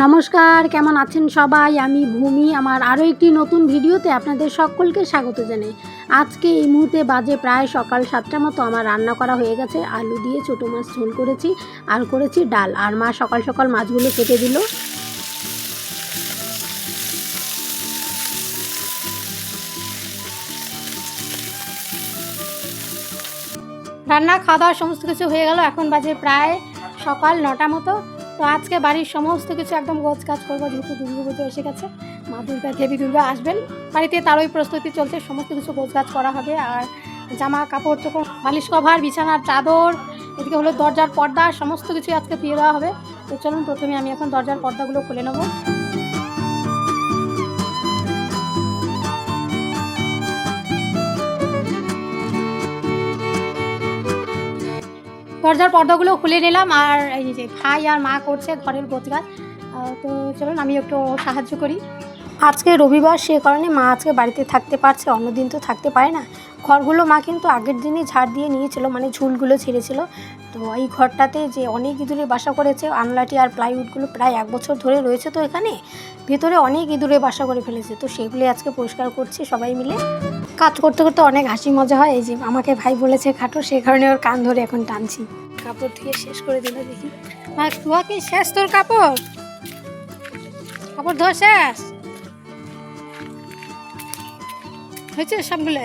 নমস্কার, কেমন আছেন সবাই? আমি ভূমি, আমার আরও একটি নতুন ভিডিওতে আপনাদের সকলকে স্বাগত জানাই। আজকে এই মুহূর্তে বাজে প্রায় সকাল সাতটার মতো আমার রান্না করা হয়ে গেছে। আলু দিয়ে ছোটো মাছ ঝোল করেছি, আর করেছি ডাল। আর মা সকাল সকাল মাছগুলো কেটে দিল। রান্না, খাওয়া দাওয়া সমস্ত কিছু হয়ে গেল। এখন বাজে প্রায় সকাল নটা মতো। তো আজকে বাড়ির সমস্ত কিছু একদম গোজ কাজ করব, যেহেতু দুর্গা পুজো এসে গেছে। মা দুর্গা, দেবী দুর্গা আসবেন। বাড়িতে তারই প্রস্তুতি চলছে, সমস্ত কিছু গোজ কাজ করা হবে। আর জামা কাপড় চোপড়, বালিশ কভার, বিছানার চাদর, এদিকে হলো দরজার পর্দা, সমস্ত কিছু আজকে দিয়ে দেওয়া হবে। তো চলুন, প্রথমে আমি এখন দরজার পর্দাগুলো খুলে নেব। দরজার পর্দাগুলো খুলে নিলাম আর এই যে ভাই আর মা করছে ঘরের আহ, তো চলুন আমি একটু সাহায্য করি। আজকে রবিবার, সে কারণে মা আজকে বাড়িতে থাকতে পারছে, অন্যদিন তো থাকতে পারে না। ঘরগুলো মা কিন্তু আগের দিনই ঝাড় দিয়ে নিয়েছিল মানে ঝুলগুলো ছেড়েছিল। তো এই ঘরটাতে যে অনেক ইঁদুরে বাসা করেছে, আনলাটি আর প্লাইউডগুলো প্রায় এক বছর ধরে রয়েছে তো এখানে। ভেতরে অনেক ইঁদুরে বাসা করে ফেলেছে। তো সেগুলি আজকে পরিষ্কার করছি সবাই মিলে। কাজ করতে করতে অনেক হাসি মজা হয়। এই যে আমাকে ভাই বলেছে খাটো, সে কারণে ওর কান ধরে এখন টানছি। কাপড় ধুয়ে শেষ করে দিল দেখি। ধোয়া কি শেষ তোর কাপড়? কাপড় ধোয়া শেষ? হয়েছে সবগুলো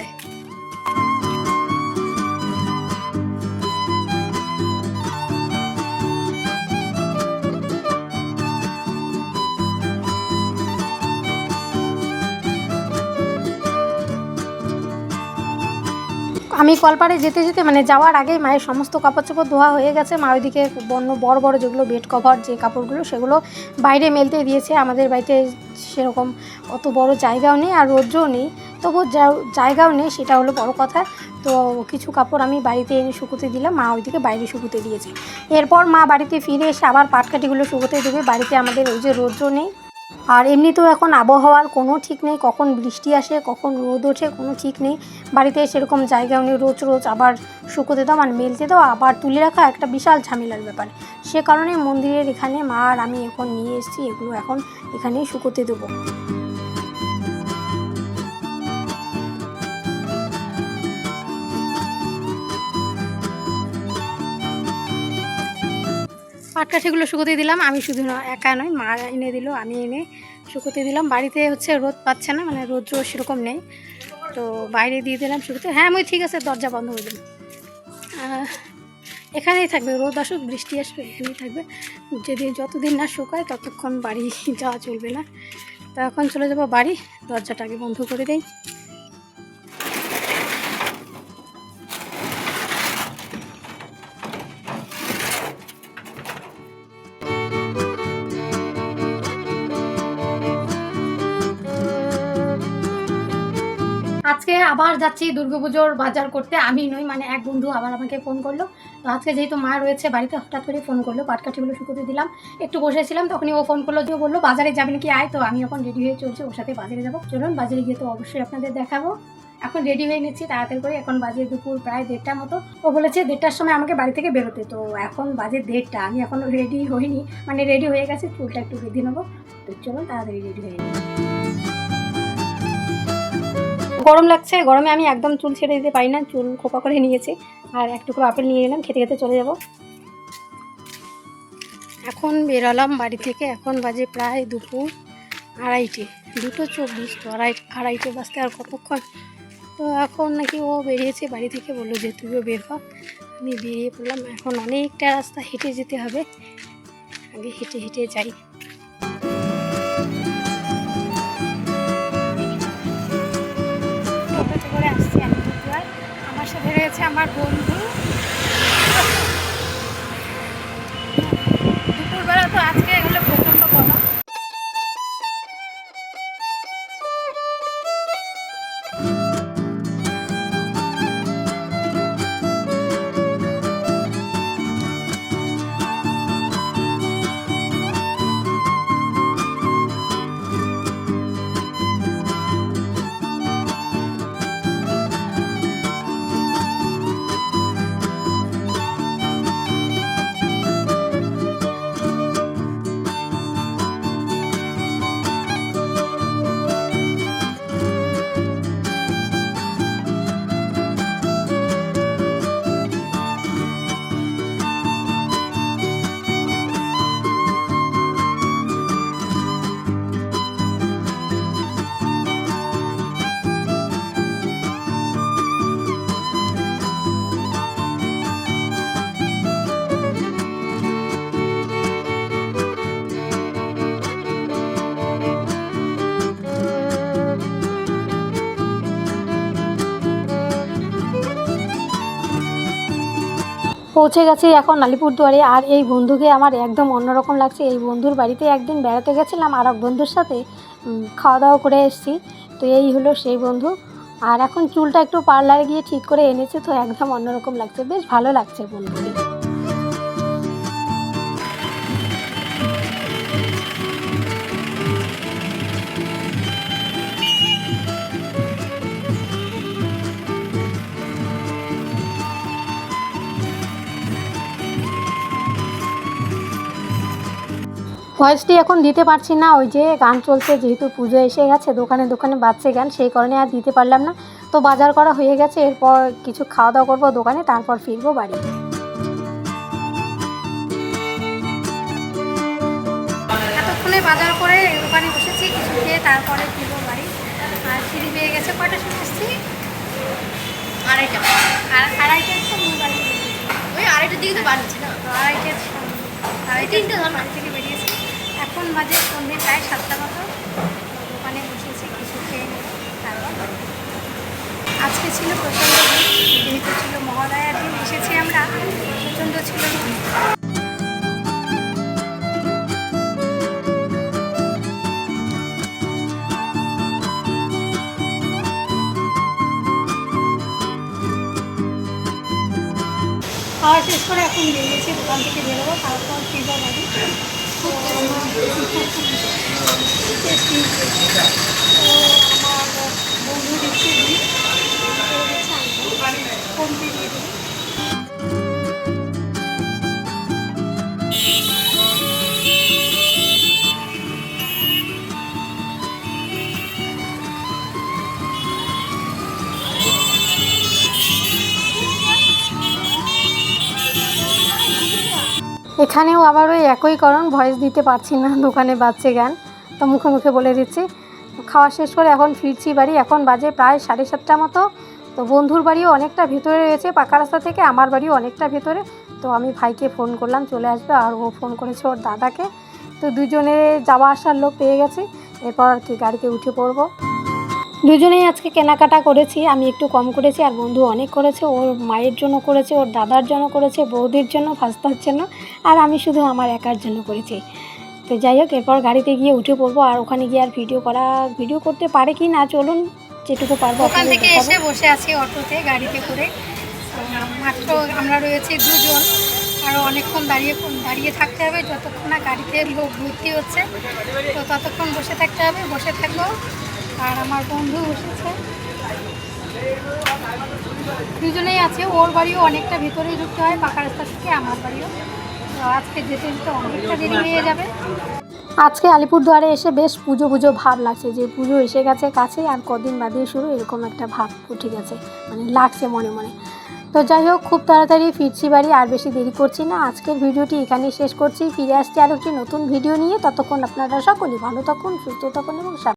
আমি কলপাড়ে যেতে যেতে মানে যাওয়ার আগেই মায়ের সমস্ত কাপড় চোপড় ধোয়া হয়ে গেছে। মা ওইদিকে বন্য, বড় বড় যেগুলো বেড কভার যে কাপড়গুলো, সেগুলো বাইরে মেলতে দিয়েছে। আমাদের বাড়িতে সেরকম অত বড় জায়গাও নেই আর রৌদ্রও নেই। তবু জায়গাও নেই, সেটা হলো বড় কথা। তো কিছু কাপড় আমি বাড়িতে এনে শুকোতে দিলাম, মা ওইদিকে বাইরে শুকোতে দিয়েছে। এরপর মা বাড়িতে ফিরে এসে আবার পাটকাঠিগুলো শুকোতে দেবে। বাড়িতে আমাদের ওই যে রৌদ্র নেই। আর এমনিতেও এখন আবহাওয়ার কোনো ঠিক নেই, কখন বৃষ্টি আসে, কখন রোদ ওঠে, কোনো ঠিক নেই। বাড়িতে সেরকম জায়গাও নেই, রোজ রোজ আবার শুকোতে দাও আর মেলতে দাও, আবার তুলে রাখা একটা বিশাল ঝামেলার ব্যাপার। সে কারণে মন্দিরের এখানে মা আর আমি এখন নিয়ে এসেছি, এগুলো এখন এখানেই শুকোতে দেবো। পাটকা সেগুলো শুকোতে দিলাম। আমি শুধু একা নয়, মা এনে দিল, আমি এনে শুকোতে দিলাম। বাড়িতে হচ্ছে রোদ পাচ্ছে না মানে রোদ্র সেরকম নেই। তো বাইরে দিয়ে দিলাম শুকোতে। হ্যাঁ আমি ঠিক আছে, দরজা বন্ধ করে দিলাম এখানেই থাকবে, রোদ আসুক, বৃষ্টি আসবে, এখানেই থাকবে। যদি যতদিন না শুকায়, ততক্ষণ বাড়ি যাওয়া চলবে না। তো এখন চলে যাব বাড়ি দরজাটাকে বন্ধ করে দেই। আবার যাচ্ছি দুর্গাপুজোর বাজার করতে। আমি নই মানে এক বন্ধু আবার আমাকে ফোন করল। তো আজকে যেহেতু মা রয়েছে, বাড়িতে হঠাৎ করে ফোন করল, পাটকাঠিগুলো শুকোতে দিলাম। একটু বসেছিলাম, তখনই ও ফোন করল যে বলল, বাজারে যাবেন কি আয়। তো আমি এখন রেডি হয়ে চলছি, ওর সাথে বাজারে যাব। চলুন, বাজারে গিয়ে তো অবশ্যই আপনাদের দেখাবো। এখন রেডি হয়ে নিচ্ছি, তাড়াতাড়ি করে। এখন বাজে দুপুর প্রায় দেড়টার মতো। ও বলেছে, দেড়টার সময় আমাকে বাড়ি থেকে বেরোতে। তো এখন বাজে দেড়টা। আমি এখনও রেডি হইনি মানে রেডি হয়ে গেছে, চুলটা একটু বেঁধে নেব। তো চলুন, তাড়াতাড়ি রেডি হয়ে নিই। গরম লাগছে, গরমে আমি একদম চুল ছেড়ে দিতে পারি না, চুল খোপা করে নিয়েছি। আর এক আপেল নিয়ে নিলাম খেতে খেতে চলে যাব। এখন বেরোলাম বাড়ি থেকে, এখন বাজে প্রায় দুপুর আড়াইটে। দুটো চব্বিশ তো, আড়াই, আড়াইটে বাজতে আর কতক্ষণ? তো এখন নাকি ও বেরিয়েছে, বাড়ি থেকে বলল যে তুইও বের হ। আমি বেরিয়ে পড়লাম, এখন অনেকটা রাস্তা হেঁটে যেতে হবে। আগে হেঁটে হেঁটে যাই। সাথে রয়েছে আমার বন্ধু। পৌঁছে গেছি এখন আলিপুরদুয়ারে। আর এই বন্ধুকে আমার একদম অন্যরকম লাগছে। এই বন্ধুর বাড়িতে একদিন বেড়াতে গেছিলাম আর এক বন্ধুর সাথে খাওয়া দাওয়া করে এসেছি। তো এই হলো সেই বন্ধু। আর এখন চুলটা একটু পার্লারে গিয়ে ঠিক করে এনেছে, তো একদম অন্যরকম লাগছে। বেশ ভালো লাগছে বন্ধুকে। ভয়েসটি এখন দিতে পারছি না ওই যে গান চলছে যেহেতু পুজো এসে গেছে দোকানে দোকানে বাজছে গান সেই কারণে আর দিতে পারলাম না। তো বাজার করা হয়ে গেছে এরপর কিছু খাওয়া দাওয়া করব দোকানে তারপর ফিরবো বাড়ি। এতক্ষণে বাজার করে দোকানে বসেছি কিছু খেয়ে তারপরে ফিরবো বাড়ি। আর পেয়ে গেছে কয়টার সময় এসেছি আড়াইটা আর আড়াইটার ওই আড়াইটার দিকে তো বাড়ছে না আড়াইটা তিনটে ধর। বাড়ি থেকে এখন বাজে সন্ধ্যে প্রায় সাতটা মতো। দোকানে বসেছি, কিছু খেয়ে আজকে ছিল প্রচণ্ড যেহেতু ছিল মহালয়ার দিন, এসেছি আমরা। প্রচণ্ড ছিল শেষ করে এখন বেরিয়েছি, দোকান থেকে বেরোবো, তারপর আমার টেস্টি এখানেও আবার ওই একই কারণ, ভয়েস দিতে পারছি না, দোকানে বাজছে গান তো মুখে মুখে বলে দিচ্ছি, খাওয়া শেষ করে এখন ফিরছি বাড়ি, এখন বাজে প্রায় সাড়ে সাতটা মতো। তো বন্ধুর বাড়িও অনেকটা ভিতরে রয়েছে, পাকা রাস্তা থেকে আমার বাড়িও অনেকটা ভিতরে। তো আমি ভাইকে ফোন করলাম, চলে আসবে, আর ও ফোন করেছে ওর দাদাকে। তো দুজনে যাওয়া আসার লোক পেয়ে গেছি, এরপর আর কি গাড়িতে উঠে পড়ব। দুজনেই আজকে কেনাকাটা করেছি আমি একটু কম করেছি আর বন্ধু অনেক করেছে ওর মায়ের জন্য করেছে ওর দাদার জন্য করেছে বৌদির জন্য ফাস্তার জন্য আর আমি শুধু আমার একার জন্য করেছি। তো যাই হোক এরপর গাড়িতে গিয়ে উঠে পড়ব আর ওখানে গিয়ে আর ভিডিও করা ভিডিও করতে পারে কি না চলুন যেটুকু পারব ওখান থেকে এসে বসে আছি অটোতে গাড়িতে করে। মাত্র আমরা রয়েছি দুজন আরও অনেকক্ষণ দাঁড়িয়ে দাঁড়িয়ে থাকতে হবে যতক্ষণ না গাড়িতে লোক ভর্তি হচ্ছে তো ততক্ষণ বসে থাকতে হবে বসে থাকব। আর আমার বন্ধু বসেছে দুজনেই আছে ওর বাড়িও অনেকটা ভিতরেই ঢুকতে হয় পাকা রাস্তা থেকে আমার বাড়িও। তো আজকে যেতে যেতে অনেকটা দেরি হয়ে যাবে। আজকে আলিপুরদুয়ারে এসে বেশ পুজো পুজো ভাব লাগছে। যে পুজো এসে গেছে কাছে আর কদিন বাদে শুরু এরকম একটা ভাব উঠে গেছে মানে লাগছে মনে মনে। তো যাই হোক খুব তাড়াতাড়ি ফিরছি বাড়ি আর বেশি দেরি করছি না। আজকের ভিডিওটি এখানেই শেষ করছি। ফিরে আসছি আর একটি নতুন ভিডিও নিয়ে। ততক্ষণ আপনারা সকলেই ভালো থাকুন সুস্থ থাকুন এবং